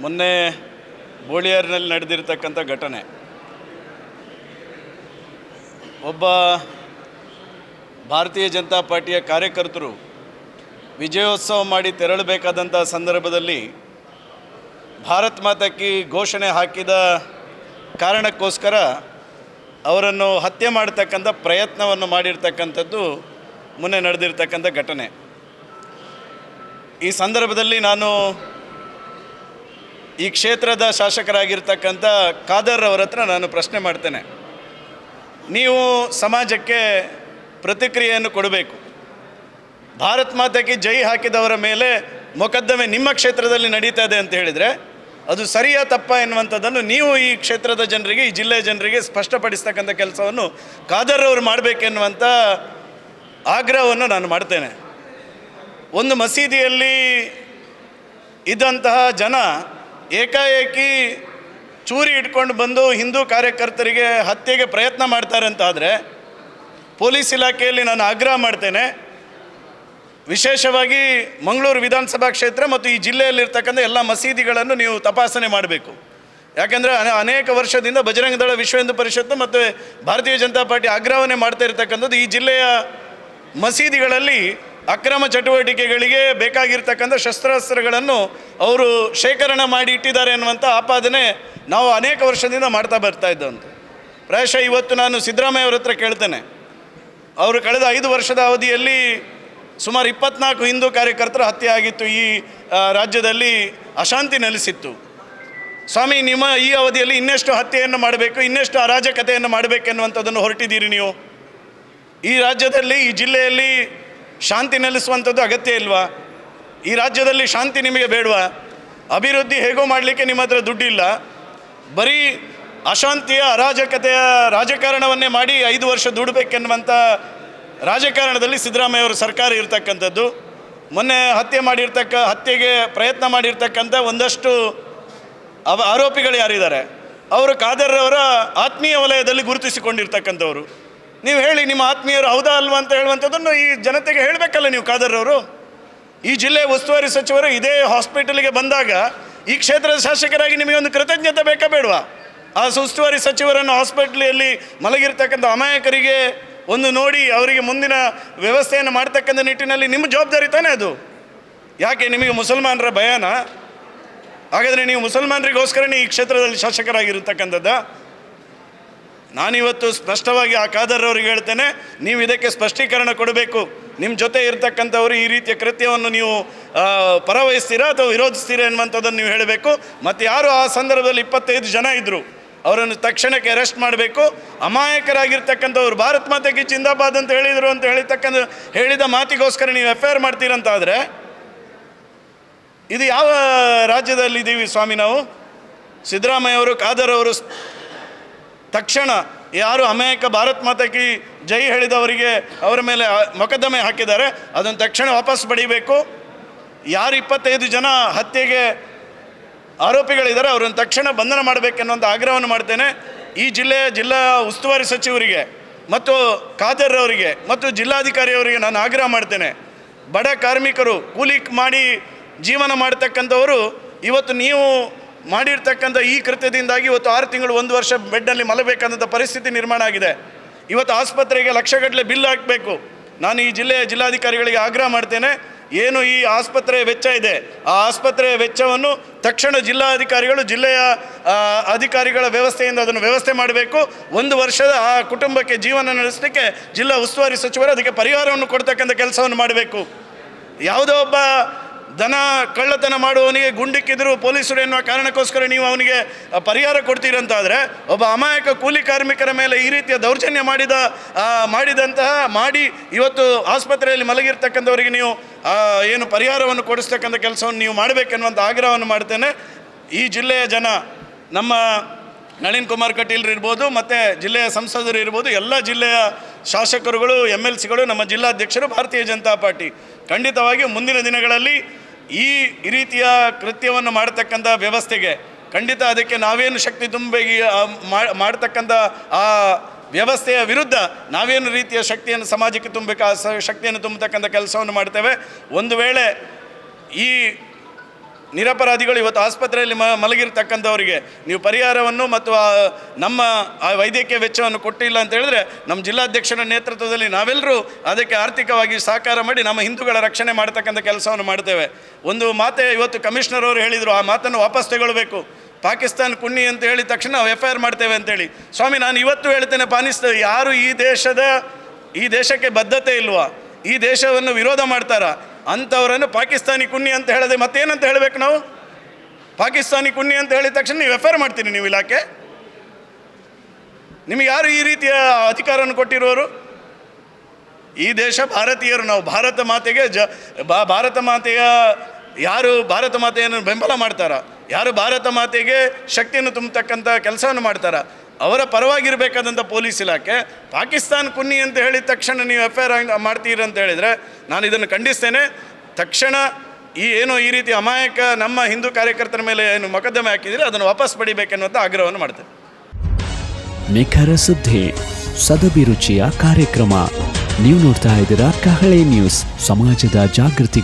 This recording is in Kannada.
ಮೊನ್ನೆ ಬೋಳಿಯಾರಿನಲ್ಲಿ ನಡೆದಿರ್ತಕ್ಕಂಥ ಘಟನೆ. ಒಬ್ಬ ಭಾರತೀಯ ಜನತಾ ಪಾರ್ಟಿಯ ಕಾರ್ಯಕರ್ತರು ವಿಜಯೋತ್ಸವ ಮಾಡಿ ತೆರಳಬೇಕಾದಂಥ ಸಂದರ್ಭದಲ್ಲಿ ಭಾರತ್ ಮಾತಕ್ಕೆ ಘೋಷಣೆ ಹಾಕಿದ ಕಾರಣಕ್ಕೋಸ್ಕರ ಅವರನ್ನು ಹತ್ಯೆ ಮಾಡತಕ್ಕಂಥ ಪ್ರಯತ್ನವನ್ನು ಮಾಡಿರ್ತಕ್ಕಂಥದ್ದು ಮುನ್ನೆ ನಡೆದಿರ್ತಕ್ಕಂಥ ಘಟನೆ. ಈ ಸಂದರ್ಭದಲ್ಲಿ ನಾನು ಈ ಕ್ಷೇತ್ರದ ಶಾಸಕರಾಗಿರ್ತಕ್ಕಂಥ ಖಾದರ್ ಅವರ ಹತ್ರ ನಾನು ಪ್ರಶ್ನೆ ಮಾಡ್ತೇನೆ. ನೀವು ಸಮಾಜಕ್ಕೆ ಪ್ರತಿಕ್ರಿಯೆಯನ್ನು ಕೊಡಬೇಕು. ಭಾರತ್ ಮಾತೆಗೆ ಜೈ ಹಾಕಿದವರ ಮೇಲೆ ಮೊಕದ್ದಮೆ ನಿಮ್ಮ ಕ್ಷೇತ್ರದಲ್ಲಿ ನಡೀತಾ ಇದೆ ಅಂತ ಹೇಳಿದರೆ, ಅದು ಸರಿಯಾ ತಪ್ಪ ಎನ್ನುವಂಥದ್ದನ್ನು ನೀವು ಈ ಕ್ಷೇತ್ರದ ಜನರಿಗೆ, ಈ ಜಿಲ್ಲೆಯ ಜನರಿಗೆ ಸ್ಪಷ್ಟಪಡಿಸ್ತಕ್ಕಂಥ ಕೆಲಸವನ್ನು ಖಾದರ್ ಅವರು ಮಾಡಬೇಕೆನ್ನುವಂಥ ಆಗ್ರಹವನ್ನು ನಾನು ಮಾಡ್ತೇನೆ. ಒಂದು ಮಸೀದಿಯಲ್ಲಿ ಇದ್ದಂತಹ ಜನ ಏಕಾಏಕಿ ಚೂರಿ ಇಟ್ಕೊಂಡು ಬಂದು ಹಿಂದೂ ಕಾರ್ಯಕರ್ತರಿಗೆ ಹತ್ಯೆಗೆ ಪ್ರಯತ್ನ ಮಾಡ್ತಾರೆ ಅಂತ ಆದರೆ ಪೊಲೀಸ್ ಇಲಾಖೆಯಲ್ಲಿ ನಾನು ಆಗ್ರಹ ಮಾಡ್ತೇನೆ. ವಿಶೇಷವಾಗಿ ಮಂಗಳೂರು ವಿಧಾನಸಭಾ ಕ್ಷೇತ್ರ ಮತ್ತು ಈ ಜಿಲ್ಲೆಯಲ್ಲಿರ್ತಕ್ಕಂಥ ಎಲ್ಲ ಮಸೀದಿಗಳನ್ನು ನೀವು ತಪಾಸಣೆ ಮಾಡಬೇಕು. ಯಾಕೆಂದರೆ ಅನೆ- ಅನೇಕ ವರ್ಷದಿಂದ ಬಜರಂಗ ದಳ, ವಿಶ್ವ ಹಿಂದೂ ಪರಿಷತ್ತು ಮತ್ತು ಭಾರತೀಯ ಜನತಾ ಪಾರ್ಟಿ ಆಗ್ರಹವನ್ನೇ ಮಾಡ್ತಾ ಇರತಕ್ಕಂಥದ್ದು ಈ ಜಿಲ್ಲೆಯ ಮಸೀದಿಗಳಲ್ಲಿ ಅಕ್ರಮ ಚಟುವಟಿಕೆಗಳಿಗೆ ಬೇಕಾಗಿರ್ತಕ್ಕಂಥ ಶಸ್ತ್ರಾಸ್ತ್ರಗಳನ್ನು ಅವರು ಶೇಖರಣೆ ಮಾಡಿ ಇಟ್ಟಿದ್ದಾರೆ ಅನ್ನುವಂಥ ಆಪಾದನೆ ನಾವು ಅನೇಕ ವರ್ಷದಿಂದ ಮಾಡ್ತಾ ಬರ್ತಾ ಇದ್ದಂತೆ. ಪ್ರಾಯಶಃ ಇವತ್ತು ನಾನು ಸಿದ್ದರಾಮಯ್ಯ ಅವ್ರ ಹತ್ರ ಕೇಳ್ತೇನೆ. ಅವರು ಕಳೆದ ಐದು ವರ್ಷದ ಅವಧಿಯಲ್ಲಿ ಸುಮಾರು ಇಪ್ಪತ್ನಾಲ್ಕು ಹಿಂದೂ ಕಾರ್ಯಕರ್ತರ ಹತ್ಯೆ ಆಗಿತ್ತು ಈ ರಾಜ್ಯದಲ್ಲಿ ಅಶಾಂತಿ ನೆಲೆಸಿತ್ತು. ಸ್ವಾಮಿ, ನಿಮ್ಮ ಈ ಅವಧಿಯಲ್ಲಿ ಇನ್ನೆಷ್ಟು ಹತ್ಯೆಯನ್ನು ಮಾಡಬೇಕು, ಇನ್ನೆಷ್ಟು ಅರಾಜಕತೆಯನ್ನು ಮಾಡಬೇಕೆನ್ನುವಂಥದ್ದನ್ನು ಹೊರಟಿದ್ದೀರಿ ನೀವು? ಈ ರಾಜ್ಯದಲ್ಲಿ, ಈ ಜಿಲ್ಲೆಯಲ್ಲಿ ಶಾಂತಿ ನೆಲೆಸುವಂಥದ್ದು ಅಗತ್ಯ ಇಲ್ವಾ? ಈ ರಾಜ್ಯದಲ್ಲಿ ಶಾಂತಿ ನಿಮಗೆ ಬೇಡವಾ? ಅಭಿವೃದ್ಧಿ ಹೇಗೋ ಮಾಡಲಿಕ್ಕೆ ನಿಮ್ಮ ಹತ್ರ ದುಡ್ಡಿಲ್ಲ. ಬರೀ ಅಶಾಂತಿಯ ಅರಾಜಕತೆಯ ರಾಜಕಾರಣವನ್ನೇ ಮಾಡಿ ಐದು ವರ್ಷ ದುಡಬೇಕೆನ್ನುವಂಥ ರಾಜಕಾರಣದಲ್ಲಿ ಸಿದ್ದರಾಮಯ್ಯ ಅವರ ಸರ್ಕಾರ ಇರತಕ್ಕಂಥದ್ದು. ಮೊನ್ನೆ ಹತ್ಯೆ ಮಾಡಿರ್ತಕ್ಕ, ಹತ್ಯೆಗೆ ಪ್ರಯತ್ನ ಮಾಡಿರ್ತಕ್ಕಂಥ ಒಂದಷ್ಟು ಅವ ಆರೋಪಿಗಳು ಯಾರಿದ್ದಾರೆ? ಅವರು ಖಾದರ್ ಅವರ ಆತ್ಮೀಯ ವಲಯದಲ್ಲಿ ಗುರುತಿಸಿಕೊಂಡಿರ್ತಕ್ಕಂಥವ್ರು. ನೀವು ಹೇಳಿ, ನಿಮ್ಮ ಆತ್ಮೀಯರು ಹೌದಾ ಅಲ್ವಾ ಅಂತ ಹೇಳುವಂಥದ್ದನ್ನು ಈ ಜನತೆಗೆ ಹೇಳಬೇಕಲ್ಲ ನೀವು ಖಾದರ್ ಅವರು ಈ ಜಿಲ್ಲೆ ಉಸ್ತುವಾರಿ ಸಚಿವರು ಇದೇ ಹಾಸ್ಪಿಟಲ್ಗೆ ಬಂದಾಗ ಈ ಕ್ಷೇತ್ರದ ಶಾಸಕರಾಗಿ ನಿಮಗೆ ಒಂದು ಕೃತಜ್ಞತೆ ಬೇಕಾ ಬೇಡವಾ? ಆ ಸುಸ್ತುವಾರಿ ಸಚಿವರನ್ನು ಹಾಸ್ಪಿಟ್ಲಲ್ಲಿ ಮಲಗಿರ್ತಕ್ಕಂಥ ಅಮಾಯಕರಿಗೆ ಒಂದು ನೋಡಿ ಅವರಿಗೆ ಮುಂದಿನ ವ್ಯವಸ್ಥೆಯನ್ನು ಮಾಡ್ತಕ್ಕಂಥ ನಿಟ್ಟಿನಲ್ಲಿ ನಿಮ್ಮ ಜವಾಬ್ದಾರಿ ತಾನೇ ಅದು. ಯಾಕೆ ನಿಮಗೆ ಮುಸಲ್ಮಾನರ ಭಯನಾ? ಹಾಗಾದರೆ ನೀವು ಮುಸಲ್ಮಾನರಿಗೋಸ್ಕರನೇ ಈ ಕ್ಷೇತ್ರದಲ್ಲಿ ಶಾಸಕರಾಗಿರ್ತಕ್ಕಂಥದ್ದ? ನಾನಿವತ್ತು ಸ್ಪಷ್ಟವಾಗಿ ಆ ಖಾದರ್ ಅವರಿಗೆ ಹೇಳ್ತೇನೆ, ನೀವು ಇದಕ್ಕೆ ಸ್ಪಷ್ಟೀಕರಣ ಕೊಡಬೇಕು. ನಿಮ್ಮ ಜೊತೆ ಇರತಕ್ಕಂಥವ್ರು ಈ ರೀತಿಯ ಕೃತ್ಯವನ್ನು ನೀವು ಪರವಹಿಸ್ತೀರಾ ಅಥವಾ ವಿರೋಧಿಸ್ತೀರಾ ಎನ್ನುವಂಥದ್ದನ್ನು ನೀವು ಹೇಳಬೇಕು. ಮತ್ತು ಯಾರು ಆ ಸಂದರ್ಭದಲ್ಲಿ ಇಪ್ಪತ್ತೈದು ಜನ ಇದ್ದರು ಅವರನ್ನು ತಕ್ಷಣಕ್ಕೆ ಅರೆಸ್ಟ್ ಮಾಡಬೇಕು. ಅಮಾಯಕರಾಗಿರ್ತಕ್ಕಂಥವ್ರು ಭಾರತ್ ಮಾತೆಗೆ ಚಿಂದಾಬಾದ್ ಅಂತ ಹೇಳಿದರು ಅಂತ ಹೇಳಿರ್ತಕ್ಕಂಥ ಹೇಳಿದ ಮಾತಿಗೋಸ್ಕರ ನೀವು ಎಫ್ ಐ ಆರ್ ಮಾಡ್ತೀರಂತಾದರೆ, ಇದು ಯಾವ ರಾಜ್ಯದಲ್ಲಿದ್ದೀವಿ ಸ್ವಾಮಿ ನಾವು? ಸಿದ್ದರಾಮಯ್ಯ ಅವರು, ಖಾದರ್ ಅವರು ತಕ್ಷಣ ಯಾರು ಅಮಾಯಕ ಭಾರತ್ ಮಾತಕಿ ಜೈ ಹೇಳಿದವರಿಗೆ ಅವರ ಮೇಲೆ ಮೊಕದ್ದಮೆ ಹಾಕಿದ್ದಾರೆ. ಅದನ್ನು ತಕ್ಷಣ ವಾಪಸ್ ಪಡಿಬೇಕು. ಯಾರು ಇಪ್ಪತ್ತೈದು ಜನ ಹತ್ಯೆಗೆ ಆರೋಪಿಗಳಿದ್ದಾರೆ, ಅವರನ್ನು ತಕ್ಷಣ ಬಂಧನ ಮಾಡಬೇಕೆನ್ನುವಂಥ ಆಗ್ರಹವನ್ನು ಮಾಡ್ತೇನೆ. ಈ ಜಿಲ್ಲೆಯ ಜಿಲ್ಲಾ ಉಸ್ತುವಾರಿ ಸಚಿವರಿಗೆ ಮತ್ತು ಖಾದರ್ ಅವರಿಗೆ ಮತ್ತು ಜಿಲ್ಲಾಧಿಕಾರಿಯವರಿಗೆ ನಾನು ಆಗ್ರಹ ಮಾಡ್ತೇನೆ. ಬಡ ಕಾರ್ಮಿಕರು ಕೂಲಿ ಮಾಡಿ ಜೀವನ ಮಾಡತಕ್ಕಂಥವರು, ಇವತ್ತು ನೀವು ಮಾಡಿರ್ತಕ್ಕಂಥ ಈ ಕೃತ್ಯದಿಂದಾಗಿ ಇವತ್ತು ಆರು ತಿಂಗಳು ಒಂದು ವರ್ಷ ಬೆಡ್ನಲ್ಲಿ ಮಲಬೇಕಾದಂಥ ಪರಿಸ್ಥಿತಿ ನಿರ್ಮಾಣ ಆಗಿದೆ. ಇವತ್ತು ಆಸ್ಪತ್ರೆಗೆ ಲಕ್ಷಗಟ್ಟಲೆ ಬಿಲ್ ಹಾಕಬೇಕು. ನಾನು ಈ ಜಿಲ್ಲೆಯ ಜಿಲ್ಲಾಧಿಕಾರಿಗಳಿಗೆ ಆಗ್ರಹ ಮಾಡ್ತೇನೆ. ಏನು ಈ ಆಸ್ಪತ್ರೆಯ ವೆಚ್ಚ ಇದೆ? ಆ ಆಸ್ಪತ್ರೆಯ ವೆಚ್ಚವನ್ನು ತಕ್ಷಣ ಜಿಲ್ಲಾಧಿಕಾರಿಗಳು, ಜಿಲ್ಲೆಯ ಅಧಿಕಾರಿಗಳ ವ್ಯವಸ್ಥೆಯಿಂದ ಅದನ್ನು ವ್ಯವಸ್ಥೆ ಮಾಡಬೇಕು. ಒಂದು ವರ್ಷದ ಆ ಕುಟುಂಬಕ್ಕೆ ಜೀವನ ನಡೆಸಲಿಕ್ಕೆ ಜಿಲ್ಲಾ ಉಸ್ತುವಾರಿ ಸಚಿವರು ಅದಕ್ಕೆ ಪರಿಹಾರವನ್ನು ಕೊಡ್ತಕ್ಕಂಥ ಕೆಲಸವನ್ನು ಮಾಡಬೇಕು. ಯಾವುದೋ ಒಬ್ಬ ದನ ಕಳ್ಳತನ ಮಾಡುವವನಿಗೆ ಗುಂಡಿಕ್ಕಿದ್ರು ಪೊಲೀಸರು ಎನ್ನುವ ಕಾರಣಕ್ಕೋಸ್ಕರ ನೀವು ಅವನಿಗೆ ಪರಿಹಾರ ಕೊಡ್ತೀರಂತಾದರೆ ಒಬ್ಬ ಅಮಾಯಕ ಕೂಲಿ ಕಾರ್ಮಿಕರ ಮೇಲೆ ಈ ರೀತಿಯ ದೌರ್ಜನ್ಯ ಮಾಡಿದ ಮಾಡಿದಂತಹ, ಮಾಡಿ ಇವತ್ತು ಆಸ್ಪತ್ರೆಯಲ್ಲಿ ಮಲಗಿರ್ತಕ್ಕಂಥವರಿಗೆ ನೀವು ಏನು ಪರಿಹಾರವನ್ನು ಕೊಡಿಸ್ತಕ್ಕಂಥ ಕೆಲಸವನ್ನು ನೀವು ಮಾಡಬೇಕೆನ್ನುವಂಥ ಆಗ್ರಹವನ್ನು ಮಾಡ್ತೇನೆ. ಈ ಜಿಲ್ಲೆಯ ಜನ ನಮ್ಮ ನಳಿನ್ ಕುಮಾರ್ ಕಟೀಲ್ರು ಇರ್ಬೋದು, ಮತ್ತು ಜಿಲ್ಲೆಯ ಸಂಸದರು ಇರ್ಬೋದು, ಎಲ್ಲ ಜಿಲ್ಲೆಯ ಶಾಸಕರುಗಳು ಎಂ ಎಲ್ ಸಿಗಳು ನಮ್ಮ ಜಿಲ್ಲಾಧ್ಯಕ್ಷರು, ಭಾರತೀಯ ಜನತಾ ಪಾರ್ಟಿ. ಖಂಡಿತವಾಗಿ ಮುಂದಿನ ದಿನಗಳಲ್ಲಿ ಈ ರೀತಿಯ ಕೃತ್ಯವನ್ನು ಮಾಡತಕ್ಕಂಥ ವ್ಯವಸ್ಥೆಗೆ, ಖಂಡಿತ ಅದಕ್ಕೆ ನಾವೇನು ಶಕ್ತಿ ತುಂಬಿ ಮಾಡ್ತಕ್ಕಂಥ ಆ ವ್ಯವಸ್ಥೆಯ ವಿರುದ್ಧ ನಾವೇನು ರೀತಿಯ ಶಕ್ತಿಯನ್ನು, ಸಮಾಜಕ್ಕೆ ತುಂಬಬೇಕು ಆ ಶಕ್ತಿಯನ್ನು ತುಂಬತಕ್ಕಂಥ ಕೆಲಸವನ್ನು ಮಾಡ್ತೇವೆ. ಒಂದು ವೇಳೆ ಈ ನಿರಪರಾಧಿಗಳು ಇವತ್ತು ಆಸ್ಪತ್ರೆಯಲ್ಲಿ ಮಲಗಿರ್ತಕ್ಕಂಥವರಿಗೆ ನೀವು ಪರಿಹಾರವನ್ನು ಮತ್ತು ನಮ್ಮ ಆ ವೈದ್ಯಕೀಯ ವೆಚ್ಚವನ್ನು ಕೊಟ್ಟಿಲ್ಲ ಅಂತ ಹೇಳಿದ್ರೆ ನಮ್ಮ ಜಿಲ್ಲಾಧ್ಯಕ್ಷರ ನೇತೃತ್ವದಲ್ಲಿ ನಾವೆಲ್ಲರೂ ಅದಕ್ಕೆ ಆರ್ಥಿಕವಾಗಿ ಸಹಕಾರ ಮಾಡಿ ನಮ್ಮ ಹಿಂದೂಗಳ ರಕ್ಷಣೆ ಮಾಡ್ತಕ್ಕಂಥ ಕೆಲಸವನ್ನು ಮಾಡ್ತೇವೆ. ಒಂದು ಮಾತೆ ಇವತ್ತು ಕಮಿಷನರ್ ಅವರು ಹೇಳಿದರು, ಆ ಮಾತನ್ನು ವಾಪಸ್ ತಗೊಳ್ಬೇಕು. ಪಾಕಿಸ್ತಾನ ಕುಣ್ಣಿ ಅಂತ ಹೇಳಿದ ತಕ್ಷಣ ನಾವು ಎಫ್ ಐ ಆರ್ ಮಾಡ್ತೇವೆ ಅಂತೇಳಿ ಸ್ವಾಮಿ, ನಾನು ಇವತ್ತು ಹೇಳ್ತೇನೆ ಪಾನಿಸ್ತೇವೆ ಯಾರು ಈ ದೇಶದ, ಈ ದೇಶಕ್ಕೆ ಬದ್ಧತೆ ಇಲ್ವಾ? ಈ ದೇಶವನ್ನು ವಿರೋಧ ಮಾಡ್ತಾರ? ಅಂಥವರನ್ನು ಪಾಕಿಸ್ತಾನಿ ಕುನ್ನಿ ಅಂತ ಹೇಳದೆ ಮತ್ತೇನಂತ ಹೇಳಬೇಕು ನಾವು? ಪಾಕಿಸ್ತಾನಿ ಕುನ್ನಿ ಅಂತ ಹೇಳಿದ ತಕ್ಷಣ ನೀವು ಎಫ್ ಐ ನೀವು ಇಲಾಖೆ? ನಿಮಗೆ ಯಾರು ಈ ರೀತಿಯ ಅಧಿಕಾರವನ್ನು ಕೊಟ್ಟಿರೋರು? ಈ ದೇಶ ಭಾರತೀಯರು ನಾವು, ಭಾರತ ಮಾತೆಗೆ ಜ ಭಾರತ ಮಾತೆಯ ಯಾರು ಭಾರತ ಮಾತೆಯನ್ನು ಬೆಂಬಲ ಮಾಡ್ತಾರ? ಯಾರು ಭಾರತ ಮಾತೆಗೆ ಶಕ್ತಿಯನ್ನು ತುಂಬತಕ್ಕಂಥ ಕೆಲಸವನ್ನು ಮಾಡ್ತಾರೆ? ಅವರ ಪರವಾಗಿರಬೇಕಾದಂಥ ಪೊಲೀಸ್ ಇಲಾಖೆ. ಪಾಕಿಸ್ತಾನ ಕುನ್ನಿ ಅಂತ ಹೇಳಿದ ತಕ್ಷಣ ನೀವು ಎಫ್ ಐ ಆರ್ ಮಾಡ್ತೀರಿ ಅಂತ ಹೇಳಿದರೆ ನಾನು ಇದನ್ನು ಖಂಡಿಸ್ತೇನೆ. ತಕ್ಷಣ ಈ ಏನು ಈ ರೀತಿ ಅಮಾಯಕ ನಮ್ಮ ಹಿಂದೂ ಕಾರ್ಯಕರ್ತರ ಮೇಲೆ ಏನು ಮೊಕದ್ದಮೆ ಹಾಕಿದರೆ ಅದನ್ನು ವಾಪಸ್ ಪಡಿಬೇಕೆನ್ನುವಂಥ ಆಗ್ರಹವನ್ನು ಮಾಡ್ತೇನೆ. ನಿಖರ ಸುದ್ದಿ ಸದಭಿರುಚಿಯ ಕಾರ್ಯಕ್ರಮ. ನೀವು ನೋಡ್ತಾ ಇದ್ದೀರಾ ಕಹಳೆ ನ್ಯೂಸ್, ಸಮಾಜದ ಜಾಗೃತಿ